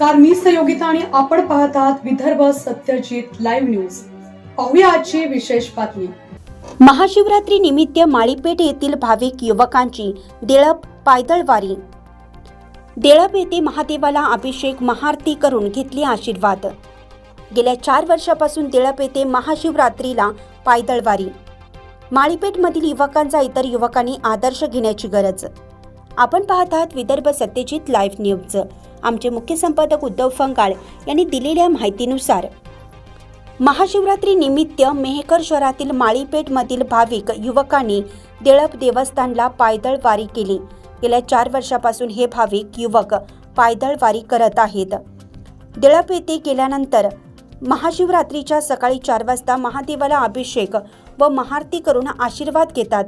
नमस्कार मी सहयोगिता आणि आपण पाहत आहात विदर्भ सत्यजित लाईव्ह न्यूज पाहूया आजची विशेष बातमी. महाशिवरात्री निमित्त माळीपेठ येथील भाविक युवकांची देळप पायदळवारी. देळप येथे महादेवाला अभिषेक महाआरती करून घेतले आशीर्वाद. गेल्या चार वर्षापासून देळप येथे महाशिवरात्रीला पायदळवारी. माळीपेठमधील युवकांचा इतर युवकांनी आदर्श घेण्याची गरज. आपण पाहत आहात विदर्भ सत्यजित लाईव्ह न्यूज आमचे मुख्य संपादक उद्धव फंगाळ यांनी दिलेल्या माहितीनुसार महाशिवरात्री निमित्त मेहकर शहरातील माळीपेठमधील भाविक युवकांनी देळप देवस्थानला पायदळ वारी केली. गेल्या चार वर्षापासून हे भाविक युवक पायदळ वारी करत आहेत. देळप येथे गेल्यानंतर महाशिवरात्रीच्या सकाळी चार वाजता महादेवाला अभिषेक व महाआरती करून आशीर्वाद घेतात.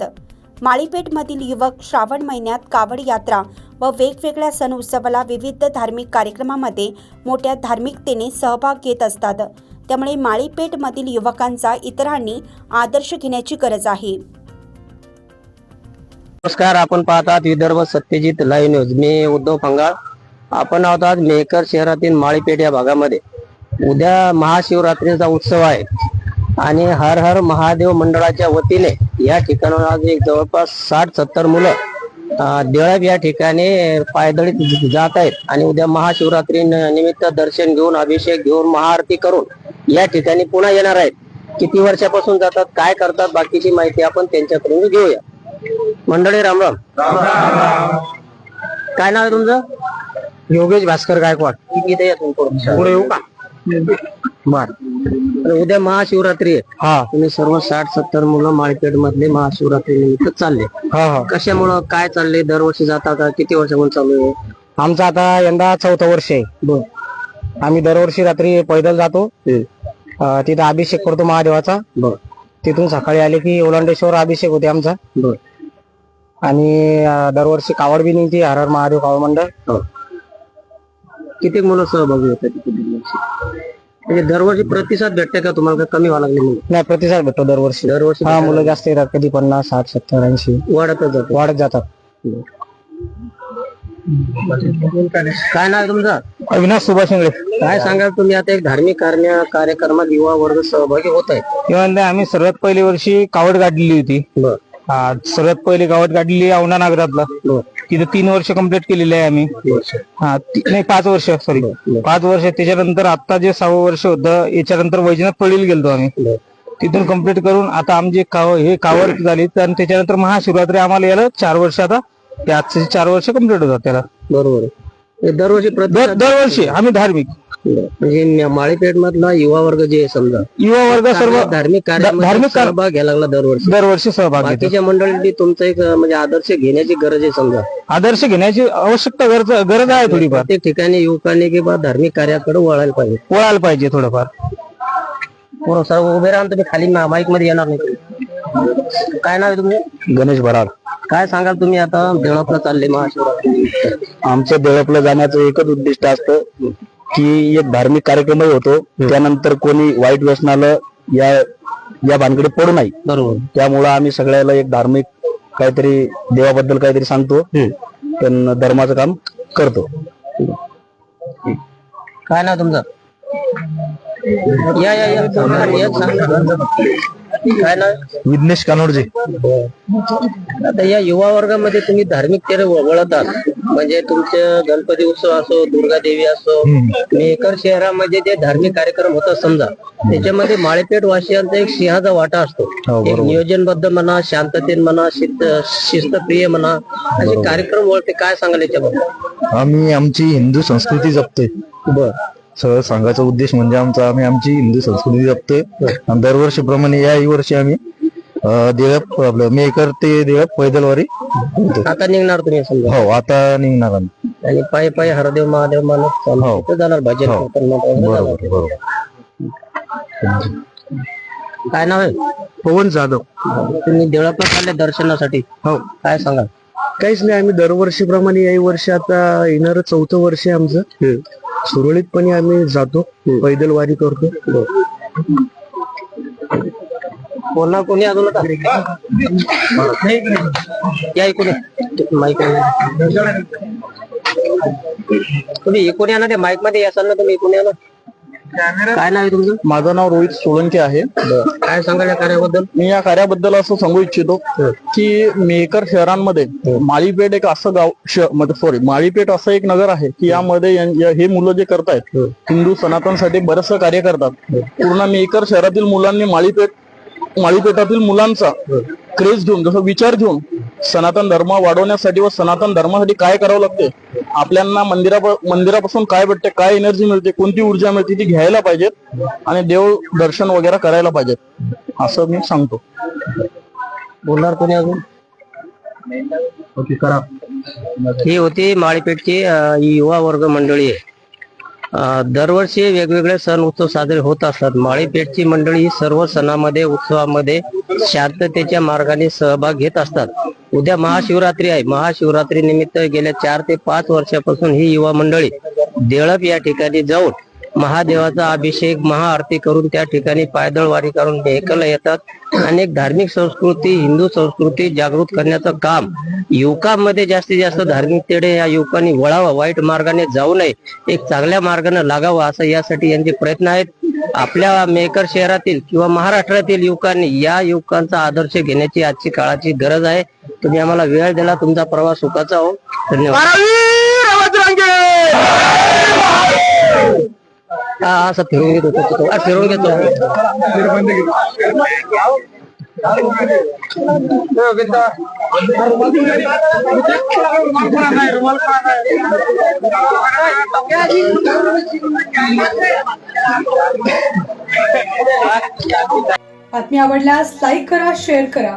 माळीपेठमधील युवक श्रावण महिन्यात कावड यात्रा व वेगवेगळ्या सण उत्सवाला विविध धार्मिक कार्यक्रमामध्ये मोठ्या धार्मिकतेने सहभाग घेत असतात. त्यामुळे माळीपेठमधील युवकांचा इतरांनी आदर्श घेण्याची गरज आहे. नमस्कार आपण पाहतात विदर्भ सत्यजित लाईव्ह न्यूज. मी उद्धव फंगाळ आपण आहोत आज मेहकर शहरातील माळीपेठ या भागामध्ये. उद्या महाशिवरात्रीचा उत्सव आहे आणि हर हर महादेव मंडळाच्या वतीने या ठिकाणावर आज एक जवळपास साठ सत्तर मुलं देळप या ठिकाणी पायदळीत जात आहेत आणि उद्या महाशिवरात्री निमित्त दर्शन घेऊन अभिषेक घेऊन महाआरती करून या ठिकाणी पुन्हा येणार आहेत. किती वर्षापासून जातात काय करतात बाकीची माहिती आपण त्यांच्याकडून घेऊया. मंडळी रामराम काय नाव आहे तुमचं? योगेश भास्कर गायकवाड. इथे या तुम्ही पुढं. पुढे येऊ का? बर. तर उद्या महाशिवरात्री आहे. हा. तुम्ही सर्व साठ सत्तर मुलं माळपेठ मधले महाशिवरात्री निमित्त चालले. कशामुळं काय चालले दरवर्षी जाता का? किती वर्षापासून चालू आहे? आमचं आता यंदा चौथं वर्ष आहे. बर. आम्ही दरवर्षी रात्री पैदल जातो. अं, तिथं अभिषेक करतो महादेवाचा. बर. तिथून सकाळी आले की ओलांडेश्वर अभिषेक होते आमचा. बर. आणि अं, दरवर्षी कावड बी निघते हर हर महादेव कावड मंडळ. हो. किती मुलं सहभागी होतात तिथे म्हणजे दरवर्षी प्रतिसाद भेटते का तुम्हाला? का कमी व्हावं लागले नाही प्रतिसाद भेटतो दरवर्षी. दरवर्षी हा मुलं जास्त येतात कधी पन्नास साठ सत्तर ऐंशी. वाढतच जातो वाढत जातात. काय नाव आहे तुमचं? अविनाश सुभाष इंगळे काय सांगाल तुम्ही? आता एक धार्मिक कार्य कार्यक्रमात युवा वर्ग सहभागी होत आहे. किंवा आम्ही सर्वात पहिली वर्षी कावड काढलेली होती. बर. हा, सर्वात पहिली कावड काढलेली औंढा नागरातला. बर. तिथे तीन वर्ष कंप्लीट केलेली आहे आम्ही. हा ती- नाही पाच वर्ष सॉरी पाच वर्ष त्याच्यानंतर आता जे सहावं वर्ष होतं याच्यानंतर वैजनाथ पडील गेलतो आम्ही. तिथून कंप्लीट करून आता आमची काव हे कावर झाली आणि त्याच्यानंतर महाशिवरात्री आम्हाला याला चार वर्ष आता ते आजचे चार वर्ष कंप्लीट होतात त्याला. बरोबर आहे. हे दरवर्षी दर दरवर्षी आम्ही धार्मिक. म्हणजे माळीपेठ मधला युवा वर्ग जे आहे समजा युवा वर्ग सर्व धार्मिक धार्मिक सहभाग घ्यायला लागला दरवर्षी. दरवर्षी सहभाग बाकीच्या मंडळींनी तुमचा एक म्हणजे आदर्श घेण्याची गरज आहे समजा. आदर्श घेण्याची आवश्यकता गरज गरज आहे थोडीफार. प्रत्येक ठिकाणी युवकांनी किंवा धार्मिक कार्याकडे वळायला पाहिजे. वळायला पाहिजे थोडंफार. पूर्ण सर्व उभे राहून तुम्ही खाली माईकमध्ये येणार नाही काय नाव आहे तुम्ही गणेश भराड काय सांगाल तुम्ही आता? देवळापला चालले महाशिवरात्री. आमच्या देवळापला जाण्याचं एकच उद्दिष्ट असतं की एक धार्मिक कार्यक्रमही होतो. त्यानंतर कोणी वाईट व्यसनाला या या भानगडीत पडू नाही बरोबर. त्यामुळं आम्ही सगळ्याला एक धार्मिक काहीतरी देवाबद्दल काहीतरी सांगतो. पण धर्माचं काम करतो. काय नाव तुमचं? या या या. सांगा, या, सांगा. काय नाव? विघ्नेश कानोडजे. आता या युवा वर्गामध्ये तुम्ही धार्मिकतेने व- वळतात म्हणजे तुमचं गणपती उत्सव असो दुर्गा देवी असो मेकर शहरामध्ये जे धार्मिक कार्यक्रम होतात समजा त्याच्यामध्ये माळेपेठ वासियांचा एक सिंहाचा वाटा असतो. एक नियोजनबद्ध म्हणा शांततेन म्हणा शिस्त शिस्तप्रिय म्हणा असे कार्यक्रम वळते काय सांगाल याच्याबद्दल? आम्ही आमची हिंदू संस्कृती जपतोय. बर. सरळ सांगायचा उद्देश म्हणजे आमचा आम्ही आमची हिंदू संस्कृती जपतोय. आणि दरवर्षीप्रमाणे याही वर्षी आम्ही अं, देळप आपलं मेकर ते देळप पैदलवारी. आता निघणार तुम्ही समजा. हो आता निघणार आम्ही. आणि पायी पायी हरदेव महादेव मानत चालू हो. जाणार भजन हो. कीर्तन वगैरे जाणार. बरोबर बरोबर. काय नाव आहे? पवन जाधव. तुम्ही देवळापला चालले दर्शनासाठी. हो. काय सांगाल? काहीच नाही आम्ही दरवर्षीप्रमाणे याही वर्षी आता येणार चौथं वर्ष आहे आमचं. सुरळीतपणे आम्ही जातो पैदल वारी करतो. कोणा कोणी अजून? या माईक तुम्ही एकूण या ना ते माईकमध्ये यासाल ना तुम्ही एकूण या ना. काय नाव आहे तुमचं? माझं नाव रोहित सोळंके आहे. काय सांगाल या कार्याबद्दल? मी या कार्याबद्दल असं सांगू इच्छितो की मेकर शहरांमध्ये माळीपेठ एक असं गाव म्हणजे सॉरी माळीपेठ असं एक नगर आहे की यामध्ये यां- या- हे मुलं जे करतायत हिंदू सनातनसाठी बरंचसं कार्य करतात. पूर्ण मेकर शहरातील मुलांनी माळीपेठ माळीपेठातील मुलांचा क्रेज घेऊन जसं विचार घेऊन सनातन धर्म वाढवण्यासाठी व सनातन धर्मासाठी काय करावं लागते आपल्याला मंदिरा मंदिरापासून काय भेटते काय एनर्जी मिळते कोणती ऊर्जा मिळते ती घ्यायला पाहिजेत आणि देव दर्शन वगैरे करायला पाहिजेत. असं मी सांगतो. बोलणार कोणी अजून? ओके करा. ही होती माळीपेठची युवा वर्ग मंडळी. आहे दरवर्षी वेगवेगळे सण उत्सव साजरे होत असतात. माळीपेठची मंडळी सर्व सणामध्ये उत्सवामध्ये शांततेच्या मार्गाने सहभाग घेत असतात. उद्या महाशिवरात्री आहे. महाशिवरात्री निमित्त गेल्या चार ते पाच वर्षापासून ही युवा मंडळी देळप या ठिकाणी जाऊन महादेवाचा अभिषेक महाआरती करून त्या ठिकाणी पायदळ वारी करून मेहकला येतात. अनेक धार्मिक संस्कृती हिंदू संस्कृती जागृत करण्याचं काम युवकांमध्ये जास्तीत जास्त धार्मिक तेढे या युवकांनी वळावं वाईट मार्गाने जाऊ नये एक चांगल्या मार्गाने लागावं असं यासाठी यांचे प्रयत्न आहेत. आपल्या मेकर शहरातील किंवा महाराष्ट्रातील युवकांनी या युवकांचा आदर्श घेण्याची आजची काळाची गरज आहे. तुम्ही आम्हाला वेळ दिला तुमचा प्रवास सुखाचा हो. धन्यवाद. हा असं फिरून घेत होतो तो. फिरून घेतो. बातमी आवडल्यास लाईक करा शेअर करा.